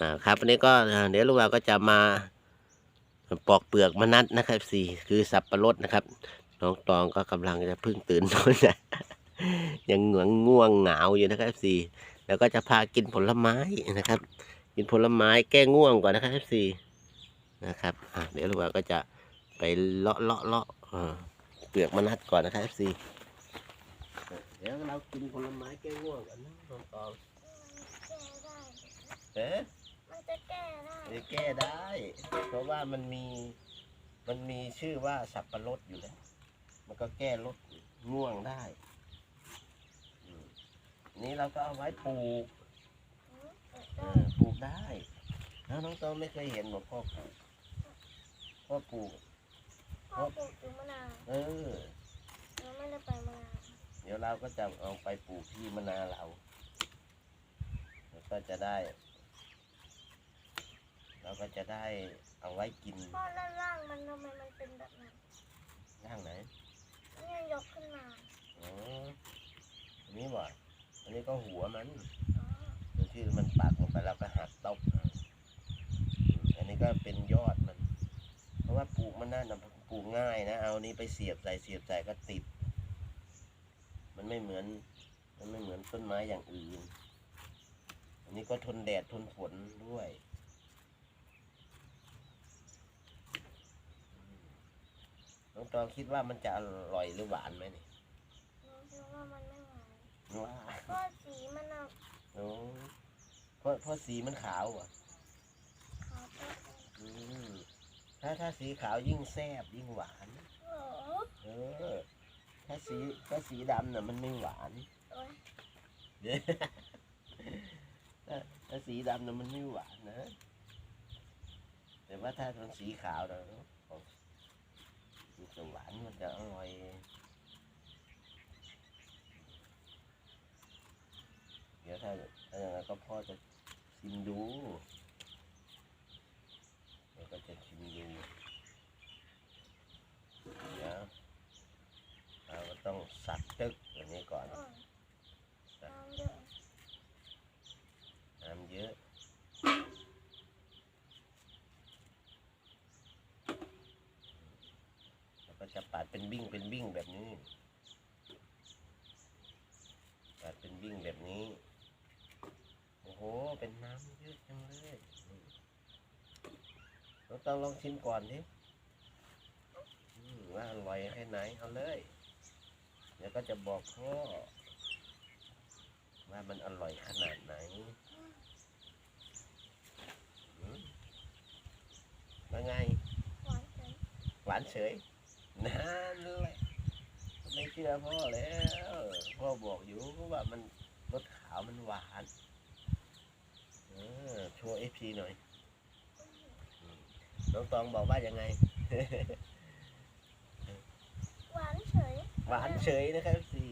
อ่าครับวันนี้ก็เดี๋ยวลูกเราก็จะมาปอกเปลือกมะนัดนะครับสี่คือสับปะรดนะครับ น้องตองก็กำลังจะเพิ่งตื่นนอนนะยังเง่วงง่วงเหงาอยู่นะครับสี่แล้วก็จะพากินผลไม้นะครับ กินผลไม้แก้ง่วงก่อนนะครับสี่นะครับอ่าเดี๋ยวลูกเราก็จะไปเลาะเลาะเลาะเปลือกมะนัดก่อนนะครับสี่เดี๋ยวเรากินผลไม้แก้ง่วงกันนะน้องตองเอ๊ะ มันจะแก้ได้จะแก้ได้ เพราะว่ามันมีมันมีชื่อว่าสับปะรดอยู่แล้วมันก็แก้ลดง่วงได้อืมนี่เราก็เอาไว้ปลูกอืมเอได้อปลูกได้ แล้วน้องต้องไม่เคยเห็นหรอกพ่อปลูกพ่อปลูก พ่อปลูกอยู่มะนาวเออยังไม่ได้ไปมะนาวเดี๋ยวเราก็จะเอาไปปลูกที่มะนาวเราแล้วก็จะได้ เราก็จะได้เอาไว้กินพ่อด้านล่างมันทำไมมันเป็นแบบนั้นย่างไหนเนี่ยยกขึ้นมาอ๋ออันนี้บ่อันนี้ก็หัวมันอ๋อตรงที่มันปักลงไปเราก็หักตบเอาอันนี้ก็เป็นยอดมัน เพราะว่าปลูกมันน่าจะปลูกง่ายนะ เอานี้ไปเสียบใส่เสียบใส่ก็ติด มันไม่เหมือน มันไม่เหมือนต้นไม้อย่างอื่น อันนี้ก็ทนแดดทนฝนด้วย น้องตองคิดว่ามันจะอร่อยหรือหวานไหมนี่หนูคิดว่ามันไม่หวานว่าก็สีมันอะโอ้เพราะเพราะสีมันขาวอะขาวเป็นอืมถ้าถ้าสีขาวยิ่งแซ่บยิ่งหวานเหรอเออ ถ้าสีถ้าสีดำน่ะมันไม่หวาน โอ้ยถ้าถ้าสีดำน่ะมันไม่หวานนะ แต่ว่าถ้าเป็นสีขาวน่ะของ มันจะหวานมันจะอร่อยเดี๋ยวถ้าถ้าอย่างนั้นก็พ่อจะชิมดูเดี๋ยวก็จะชิมดูเดี๋ยวเราก็ต้องสักตึกแบบนี้ก่อนำเยอะ น้ำเยอะ แล้วก็จะปาด เป็นวิ่งเป็นวิ่งแบบนี้ปาดเป็นวิ่งแบบนี้ โอ้โห เป็นน้ำเยอะจังเลยอืมเราต้องลองชิมก่อนดิอืมว่าอร่อยแค่ไหนเอาเลย เดี๋ยวก็จะบอกพ่อว่ามันอร่อยขนาดไหนอืมว่าไง หวานเกินหวานเฉย นั่นแหละไม่เชื่อพ่อแล้วพ่อบอกอยู่ว่ามันรสขาวมันหวานเออโชว์เอฟซีหน่อยอืมน้องตองบอกว่ายังไง หวานเฉย หวานเฉยนะครับซี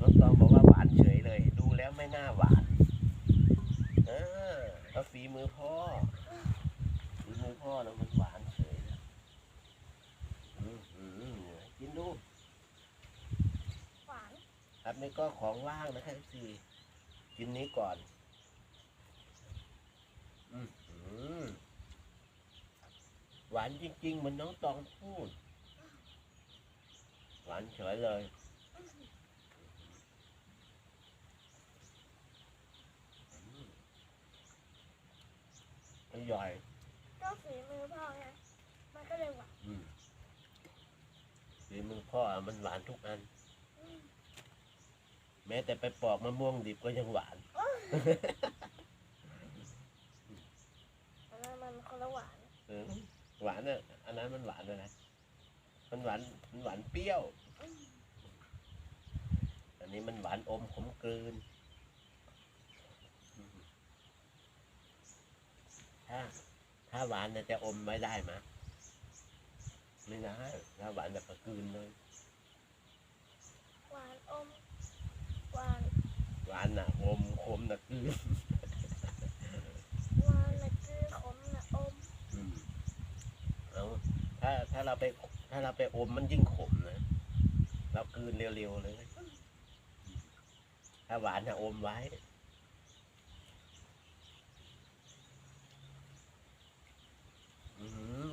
น้องตองบอกว่าหวานเฉยเลย ดูแล้วไม่น่าหวานเออแล้วฝีมือพ่อฝีมือพ่อนะมันหวานเฉยนะอืมอืมกินดู หวาน ครับ นี่ก็ของว่างนะครับซีกินนี้ก่อนอืมอืมหวานจริงๆเหมือนน้องตองพูด หวานเฉยเลย อร่อยก็ฝีมือพ่อไงมันก็เลยหวานอืมฝีมือพ่ออะมันหวานทุกอันอืม แม้แต่ไปปอกมะม่วงดิบก็ยังหวาน อันนั้นมันคนละหวานเออหวานเนี่ยอันนั้นมันหวานเลยนะ มันหวาน มันหวานเปรี้ยวอืมอันนี้มันหวานอมขมกลืนอืมถ้าถ้าหวานเนี่ยจะอมไว้ได้ไหมไม่ได้ถ้าหวานแบบกลืนเลย น่ะวานน่ะคือขมน่ะอมเราถ้าถ้าเราไปถ้าเราไปอมมันยิ่งขมนะ เรากืนเร็วๆเลย ถ้าหวานจะอมไว้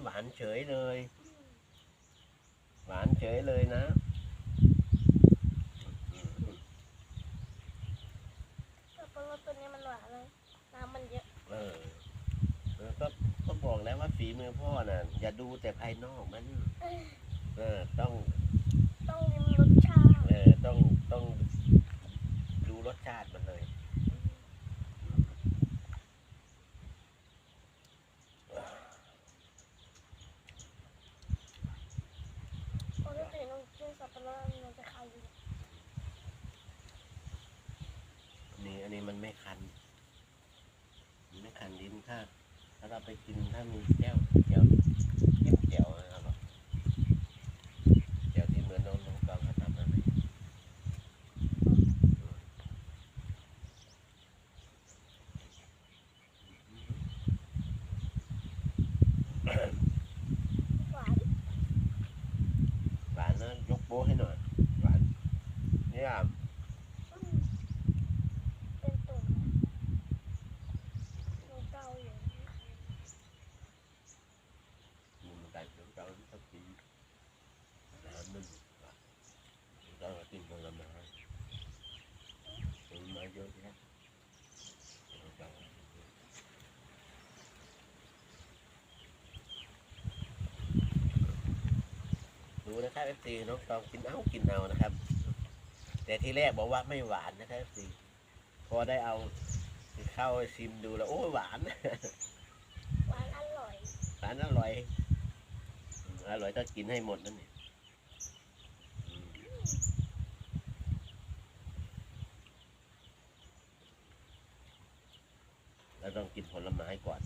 หวานเฉยเลย หวานเฉยเลยนะ สับปะรดตัวนี้มันหวานเลยน้ำมันเยอะเออเออก็ก็บอกแล้วว่าฝีมือพ่อน่ะ อย่าดูแต่ภายนอกมัน เออต้องต้องริมรสชาติ เออต้องต้องดูรสชาติมันเลย ปกติน้องกินสับปะรดมันจะคายอยู่ นี่อันนี้มันไม่คัน แผ่นดินถ้าถ้าเราไปกินถ้ามีแก้วแก้วจิ้มแก้วนะครับแก้วที่เหมือนน้องน้องกองเขาทำนั่นเลย หวาน หวานนะยกโป้ให้หน่อย หวานเนี่ย อืมเป็นตุ่มหนูเกาอยู่ มันไก่เดี๋ยวเราต้องกินน้ำมันเรากินผลไม้ผลไม้เยอะแยะ ดูนะครับเอฟซีน้องตองกินเอากินเอานะครับ แต่ที่แรกบอกว่าไม่หวานนะครับเอฟซีพอได้เอาเข้าชิมดูแล้วโอ้ยหวานหวานอร่อยหวานอร่อยอืมอร่อยก็กินให้หมดนั่นเนี่ยอืมเราต้องกินผลไม้ก่อน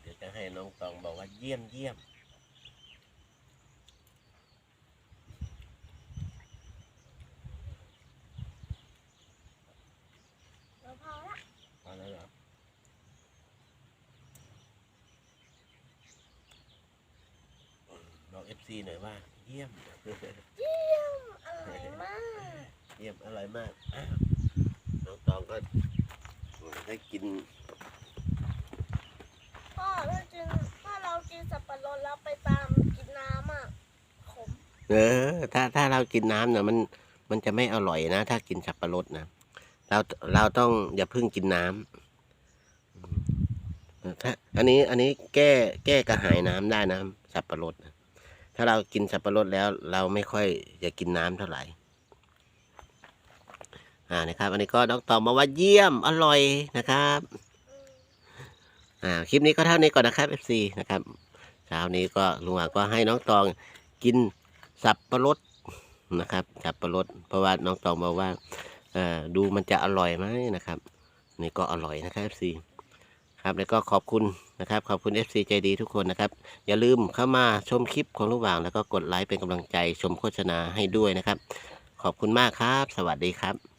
เดี๋ยวจะ ให้น้องตองบอกว่าเยี่ยมเยี่ยมแล้วพอละพอแล้วเหรอบอกเอฟซีหน่อยว่า เยี่ยม เยี่ยมอร่อยมาก เยี่ยมอร่อยมากอ้าวน้องตองก็ได้กิน พ่อถ้ากินถ้าเรากินสับปะรดแล้วไปตามกินน้ำอะขมเออ ถ้าถ้าเรากินน้ำเนี่ยมันมันจะไม่อร่อยนะ ถ้ากินสับปะรดนะเราเราต้องอย่าเพิ่งกินน้ำถ้าอันนี้อันนี้แก้แก้กระหายน้ำได้นะสับปะรดนะถ้าเรากินสับปะรดแล้ว เราไม่ค่อยจะกินน้ำเท่าไหร่อ่านะครับ อันนี้ก็น้องตอบมาว่าเยี่ยมอร่อยนะครับ อ่าคลิปนี้ก็เท่านี้ก่อนนะครับ FC นะครับเช้านี้ก็ลุงหวาก็ให้น้องตองกินสับปะรดนะครับสับปะรดเพราะว่าน้องตองบอกว่าดูมันจะอร่อยไหมนะครับ นี่ก็อร่อยนะครับ FC ครับแล้วก็ขอบคุณนะครับขอบคุณ FC ใจดีทุกคนนะครับ อย่าลืมเข้ามาชมคลิปของลุงหว่าง แล้วก็กดไลค์เป็นกำลังใจชมโฆษณาให้ด้วยนะครับ ขอบคุณมากครับ สวัสดีครับ